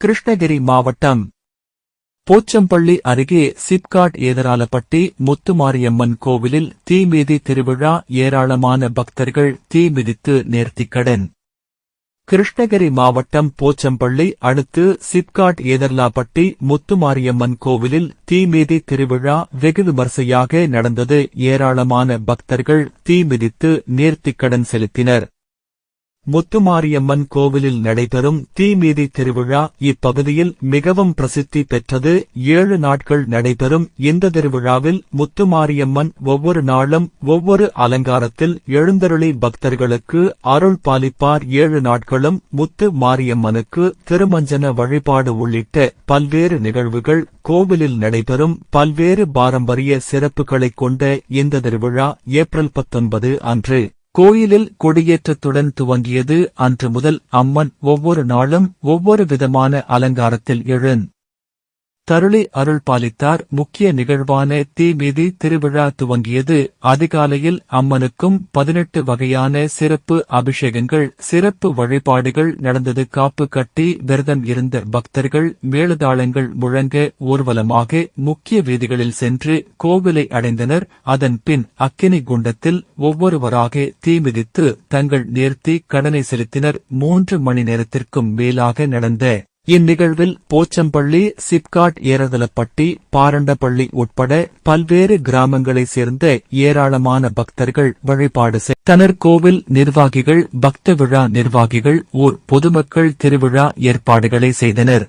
கிருஷ்ணகிரி மாவட்டம் போச்சம்பள்ளி அருகே சிப்காட் ஏதராலப்பட்டி முத்துமாரியம்மன் கோவிலில் தீமிதி திருவிழா ஏராளமான பக்தர்கள் தீமிதித்து நேர்த்திக்கடன் கிருஷ்ணகிரி மாவட்டம் போச்சம்பள்ளி அடுத்து சிப்காட் ஏதர்லாப்பட்டி முத்துமாரியம்மன் கோவிலில் தீமிதி திருவிழா வெகு விமர்சையாக நடந்தது. ஏராளமான பக்தர்கள் தீமிதித்து நேர்த்திக்கடன் செலுத்தினர். முத்துமாரியம்மன் கோவிலில் நடைபெறும் தீமீதி திருவிழா இப்பகுதியில் மிகவும் பிரசித்தி பெற்றது. ஏழு நாட்கள் நடைபெறும் இந்த திருவிழாவில் முத்துமாரியம்மன் ஒவ்வொரு நாளும் ஒவ்வொரு அலங்காரத்தில் எழுந்தருளி பக்தர்களுக்கு அருள் பாலிப்பார். ஏழு நாட்களும் முத்து மாரியம்மனுக்கு திருமஞ்சன வழிபாடு உள்ளிட்ட பல்வேறு நிகழ்வுகள் கோவிலில் நடைபெறும். பல்வேறு பாரம்பரிய சிறப்புகளைக் கொண்ட இந்த திருவிழா ஏப்ரல் பத்தொன்பது அன்று கோயிலில் கொடியேற்றத்துடன் துவங்கியது. அன்று முதல் அம்மன் ஒவ்வொரு நாளும் ஒவ்வொரு விதமான அலங்காரத்தில் எழுந் தருளி அருள் பாலித்தார் முக்கிய நிகழ்வான தீமிதி திருவிழா துவங்கியது. அதிகாலையில் அம்மனுக்கும் பதினெட்டு வகையான சிறப்பு அபிஷேகங்கள் சிறப்பு வழிபாடுகள் நடந்தது. காப்பு கட்டி விரதம் இருந்த பக்தர்கள் மேலதாளங்கள் முழங்க ஊர்வலமாக முக்கிய வீதிகளில் சென்று கோவிலை அடைந்தனர். அதன் பின் அக்கினி குண்டத்தில் ஒவ்வொருவராக தீமிதித்து தங்கள் நேர்த்தி கடனை செலுத்தினர். மூன்று மணி நேரத்திற்கும் மேலாக நடந்த இந்நிகழ்வில் போச்சம்பள்ளி சிப்காட் ஏறதலப்பட்டி பாரண்டப்பள்ளி உட்பட பல்வேறு கிராமங்களைச் சேர்ந்த ஏராளமான பக்தர்கள் வழிபாடு செய்தனர் கோவில் நிர்வாகிகள் பக்த விழா நிர்வாகிகள் ஊர் பொதுமக்கள் திருவிழா ஏற்பாடுகளை செய்தனர்.